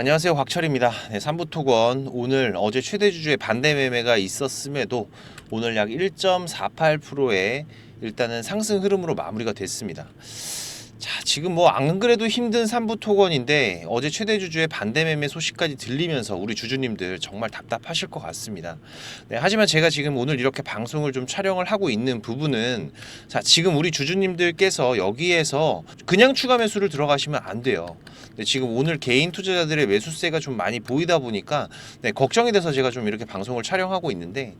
안녕하세요 곽철입니다. 네, 삼부토건 오늘 어제 최대 주주의 반대 매매가 있었음에도 오늘 약 1.48%의 일단은 상승 흐름으로 마무리가 됐습니다. 자 지금 뭐 안 그래도 힘든 삼부 토건인데 어제 최대 주주의 반대 매매 소식까지 들리면서 우리 주주님들 정말 답답하실 것 같습니다. 네, 하지만 제가 지금 오늘 이렇게 방송을 좀 촬영을 하고 있는 부분은 자 지금 우리 주주님들께서 여기에서 그냥 추가 매수를 들어가시면 안 돼요. 네, 지금 오늘 개인 투자자들의 매수세가 좀 많이 보이다 보니까 네, 걱정이 돼서 제가 좀 이렇게 방송을 촬영하고 있는데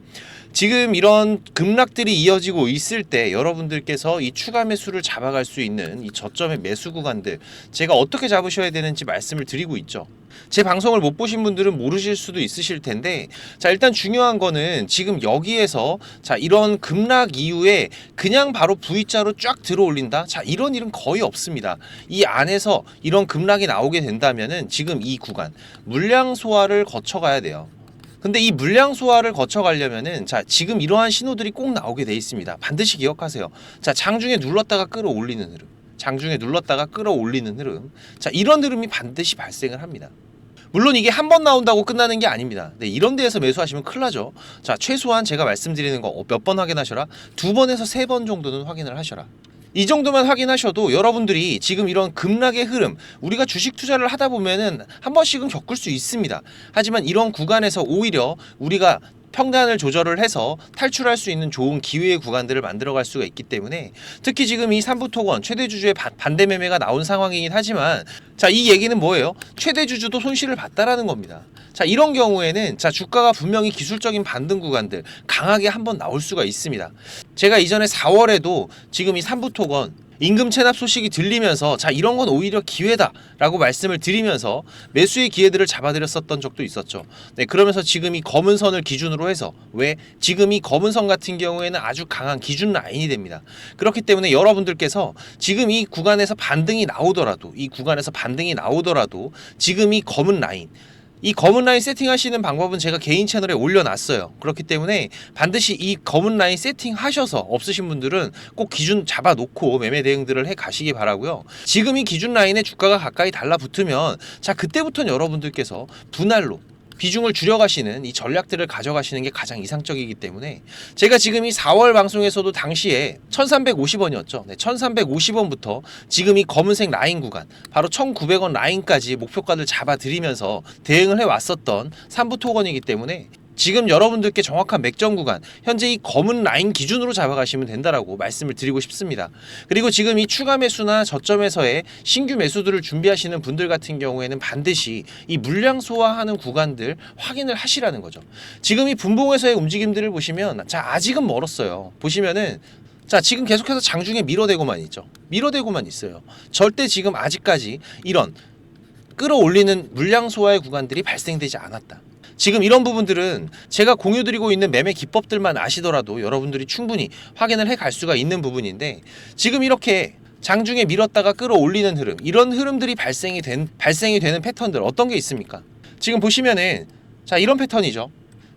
지금 이런 급락들이 이어지고 있을 때 여러분들께서 이 추가 매수를 잡아갈 수 있는 이 저점의 매수 구간들 제가 어떻게 잡으셔야 되는지 말씀을 드리고 있죠. 제 방송을 못 보신 분들은 모르실 수도 있으실 텐데 자 일단 중요한 거는 지금 여기에서 자 이런 급락 이후에 그냥 바로 V자로 쫙 들어올린다? 자 이런 일은 거의 없습니다. 이 안에서 이런 급락이 나오게 된다면은 지금 이 구간 물량 소화를 거쳐가야 돼요. 근데 이 물량 소화를 거쳐가려면은 자 지금 이러한 신호들이 꼭 나오게 돼 있습니다. 반드시 기억하세요. 자 장중에 눌렀다가 끌어올리는 흐름 장중에 눌렀다가 끌어올리는 흐름 자 이런 흐름이 반드시 발생을 합니다 물론 이게 한 번 나온다고 끝나는 게 아닙니다. 네, 이런 데에서 매수하시면 큰일 나죠. 자, 최소한 제가 말씀드리는 거 몇 번 확인하셔라? 두 번에서 세 번 정도는 확인을 하셔라. 이 정도만 확인하셔도 여러분들이 지금 이런 급락의 흐름, 우리가 주식 투자를 하다 보면은 한 번씩은 겪을 수 있습니다. 하지만 이런 구간에서 오히려 우리가 평단을 조절을 해서 탈출할 수 있는 좋은 기회의 구간들을 만들어갈 수가 있기 때문에 특히 지금 이 삼부토건 최대 주주의 바- 반대 매매가 나온 상황이긴 하지만 자 이 얘기는 뭐예요? 최대 주주도 손실을 봤다라는 겁니다. 자 이런 경우에는 자 주가가 분명히 기술적인 반등 구간들 강하게 한번 나올 수가 있습니다. 제가 이전에 4월에도 지금 이 삼부토건 임금 체납 소식이 들리면서 자 이런 건 오히려 기회다라고 말씀을 드리면서 매수의 기회들을 잡아드렸었던 적도 있었죠. 네 그러면서 지금 이 검은 선을 기준으로 해서 왜 지금 이 검은 선 같은 경우에는 아주 강한 기준 라인이 됩니다. 그렇기 때문에 여러분들께서 지금 이 구간에서 반등이 나오더라도 이 구간에서 반등이 나오더라도 지금 이 검은 라인 이 검은 라인 세팅하시는 방법은 제가 개인 채널에 올려놨어요. 그렇기 때문에 반드시 이 검은 라인 세팅하셔서 없으신 분들은 꼭 기준 잡아놓고 매매 대응들을 해 가시기 바라고요. 지금 이 기준 라인에 주가가 가까이 달라붙으면 자 그때부터는 여러분들께서 분할로 비중을 줄여가시는 이 전략들을 가져가시는 게 가장 이상적이기 때문에 제가 지금 이 4월 방송에서도 당시에 1350원이었죠. 네, 1350원부터 지금 이 검은색 라인 구간 바로 1900원 라인까지 목표가를 잡아드리면서 대응을 해왔었던 삼부 토건이기 때문에 지금 여러분들께 정확한 맥점 구간 현재 이 검은 라인 기준으로 잡아가시면 된다라고 말씀을 드리고 싶습니다. 그리고 지금 이 추가 매수나 저점에서의 신규 매수들을 준비하시는 분들 같은 경우에는 반드시 이 물량 소화하는 구간들 확인을 하시라는 거죠. 지금 이 분봉에서의 움직임들을 보시면 자 아직은 멀었어요. 보시면은 자 지금 계속해서 장중에 밀어대고만 있죠. 밀어대고만 있어요. 절대 지금 아직까지 이런 끌어올리는 물량 소화의 구간들이 발생되지 않았다. 지금 이런 부분들은 제가 공유드리고 있는 매매 기법들만 아시더라도 여러분들이 충분히 확인을 해 갈 수가 있는 부분인데 지금 이렇게 장중에 밀었다가 끌어올리는 흐름 이런 흐름들이 발생이 된 발생이 되는 패턴들 어떤 게 있습니까? 지금 보시면은 자 이런 패턴이죠.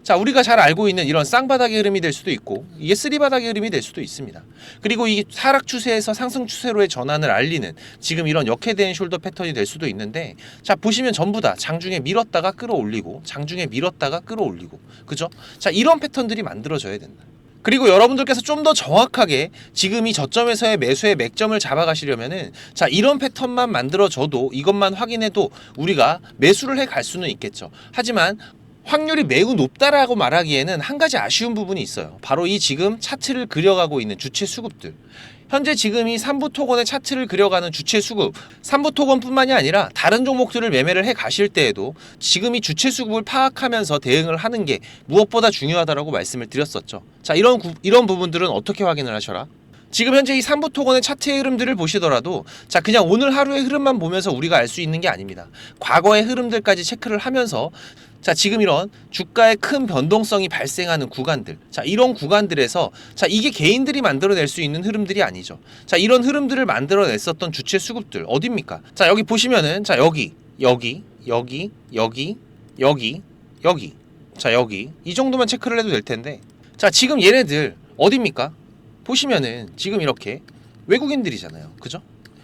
자 우리가 잘 알고 있는 이런 쌍바닥의 흐름이 될 수도 있고 이게 쓰리바닥의 흐름이 될 수도 있습니다. 그리고 이 하락 추세에서 상승 추세로의 전환을 알리는 지금 이런 역해된 숄더 패턴이 될 수도 있는데 자 보시면 전부 다 장중에 밀었다가 끌어올리고 장중에 밀었다가 끌어올리고 그죠? 자 이런 패턴들이 만들어져야 된다. 그리고 여러분들께서 좀 더 정확하게 지금 이 저점에서의 매수의 맥점을 잡아가시려면은 자 이런 패턴만 만들어져도 이것만 확인해도 우리가 매수를 해 갈 수는 있겠죠. 하지만 확률이 매우 높다라고 말하기에는 한 가지 아쉬운 부분이 있어요. 바로 이 지금 차트를 그려가고 있는 주체 수급들. 현재 지금 이 삼부토건의 차트를 그려가는 주체 수급, 삼부토건뿐만이 아니라 다른 종목들을 매매를 해 가실 때에도 지금 이 주체 수급을 파악하면서 대응을 하는 게 무엇보다 중요하다라고 말씀을 드렸었죠. 자, 이런 구- 이런 부분들은 어떻게 확인을 하셔라? 지금 현재 이 삼부토건의 차트의 흐름들을 보시더라도 자 그냥 오늘 하루의 흐름만 보면서 우리가 알 수 있는 게 아닙니다. 과거의 흐름들까지 체크를 하면서 자 지금 이런 주가의 큰 변동성이 발생하는 구간들 자 이런 구간들에서 자 이게 개인들이 만들어낼 수 있는 흐름들이 아니죠. 자 이런 흐름들을 만들어냈었던 주체 수급들 어딥니까? 자 여기 보시면은 자 여기 여기 여기 여기 여기 여기 자 여기 이 정도만 체크를 해도 될 텐데 자 지금 얘네들 어딥니까? 보시면은 지금 이렇게 외국인들이잖아요. 그죠?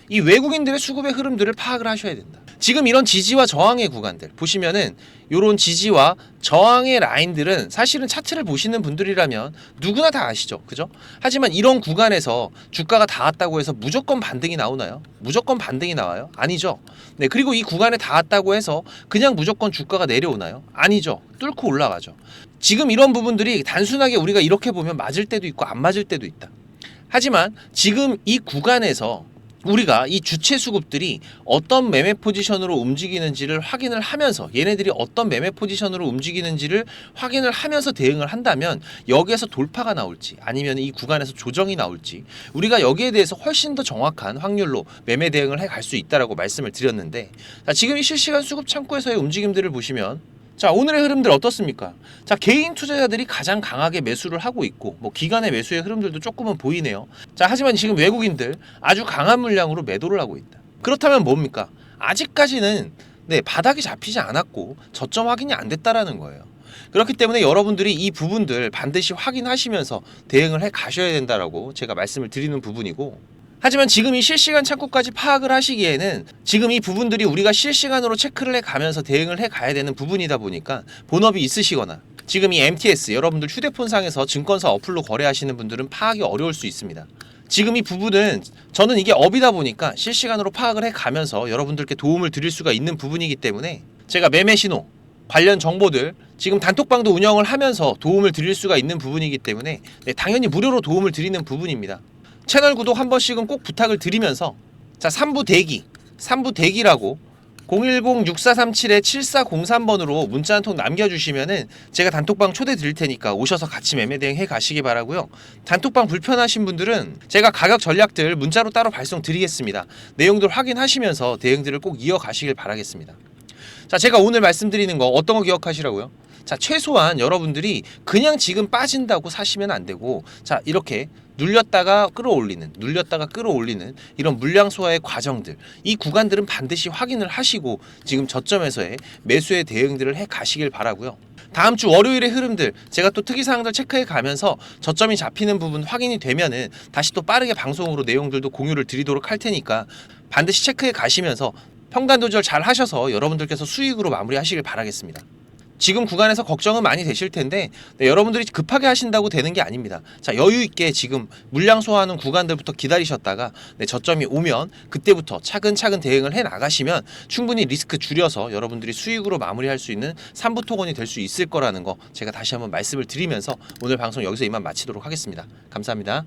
이 외국인들의 수급의 흐름들을 파악을 하셔야 된다. 지금 이런 지지와 저항의 구간들 보시면은 요런 지지와 저항의 라인들은 사실은 차트를 보시는 분들이라면 누구나 다 아시죠. 그죠? 하지만 이런 구간에서 주가가 닿았다고 해서 무조건 반등이 나오나요? 무조건 반등이 나와요? 아니죠. 네, 그리고 이 구간에 닿았다고 해서 그냥 무조건 주가가 내려오나요? 아니죠. 뚫고 올라가죠. 지금 이런 부분들이 단순하게 우리가 이렇게 보면 맞을 때도 있고 안 맞을 때도 있다. 하지만 지금 이 구간에서 우리가 이 주체 수급들이 어떤 매매 포지션으로 움직이는지를 확인을 하면서 얘네들이 어떤 매매 포지션으로 움직이는지를 확인을 하면서 대응을 한다면 여기에서 돌파가 나올지 아니면 이 구간에서 조정이 나올지 우리가 여기에 대해서 훨씬 더 정확한 확률로 매매 대응을 해 갈 수 있다라고 말씀을 드렸는데 자, 지금 이 실시간 수급 창구에서의 움직임들을 보시면 자 오늘의 흐름들 어떻습니까? 자 개인 투자자들이 가장 강하게 매수를 하고 있고 뭐 기관의 매수의 흐름들도 조금은 보이네요. 자 하지만 지금 외국인들 아주 강한 물량으로 매도를 하고 있다. 그렇다면 뭡니까? 아직까지는 네 바닥이 잡히지 않았고 저점 확인이 안 됐다라는 거예요. 그렇기 때문에 여러분들이 이 부분들 반드시 확인하시면서 대응을 해 가셔야 된다라고 제가 말씀을 드리는 부분이고 하지만 지금 이 실시간 창구까지 파악을 하시기에는 지금 이 부분들이 우리가 실시간으로 체크를 해 가면서 대응을 해 가야 되는 부분이다 보니까 본업이 있으시거나 지금 이 MTS 여러분들 휴대폰상에서 증권사 어플로 거래하시는 분들은 파악이 어려울 수 있습니다. 지금 이 부분은 저는 이게 업이다 보니까 실시간으로 파악을 해 가면서 여러분들께 도움을 드릴 수가 있는 부분이기 때문에 제가 매매 신호 관련 정보들 지금 단톡방도 운영을 하면서 도움을 드릴 수가 있는 부분이기 때문에 네, 당연히 무료로 도움을 드리는 부분입니다. 채널 구독 한 번씩은 꼭 부탁을 드리면서 자 3부 대기 3부 대기라고 010-6437-7403번으로 문자 한 통 남겨주시면은 제가 단톡방 초대 드릴 테니까 오셔서 같이 매매 대응 해 가시기 바라고요. 단톡방 불편하신 분들은 제가 가격 전략들 문자로 따로 발송 드리겠습니다. 내용들 확인하시면서 대응들을 꼭 이어가시길 바라겠습니다. 자, 제가 오늘 말씀드리는 거 어떤 거 기억하시라고요? 자, 최소한 여러분들이 그냥 지금 빠진다고 사시면 안 되고, 자, 이렇게 눌렸다가 끌어올리는, 눌렸다가 끌어올리는 이런 물량 소화의 과정들, 이 구간들은 반드시 확인을 하시고 지금 저점에서의 매수의 대응들을 해 가시길 바라고요. 다음 주 월요일의 흐름들 제가 또 특이 사항들 체크해 가면서 저점이 잡히는 부분 확인이 되면은 다시 또 빠르게 방송으로 내용들도 공유를 드리도록 할 테니까 반드시 체크해 가시면서 평단 조절 잘 하셔서 여러분들께서 수익으로 마무리하시길 바라겠습니다. 지금 구간에서 걱정은 많이 되실 텐데 네, 여러분들이 급하게 하신다고 되는 게 아닙니다. 자 여유 있게 지금 물량 소화하는 구간들부터 기다리셨다가 네, 저점이 오면 그때부터 차근차근 대응을 해 나가시면 충분히 리스크 줄여서 여러분들이 수익으로 마무리할 수 있는 삼부 토건이 될 수 있을 거라는 거 제가 다시 한번 말씀을 드리면서 오늘 방송 여기서 이만 마치도록 하겠습니다. 감사합니다.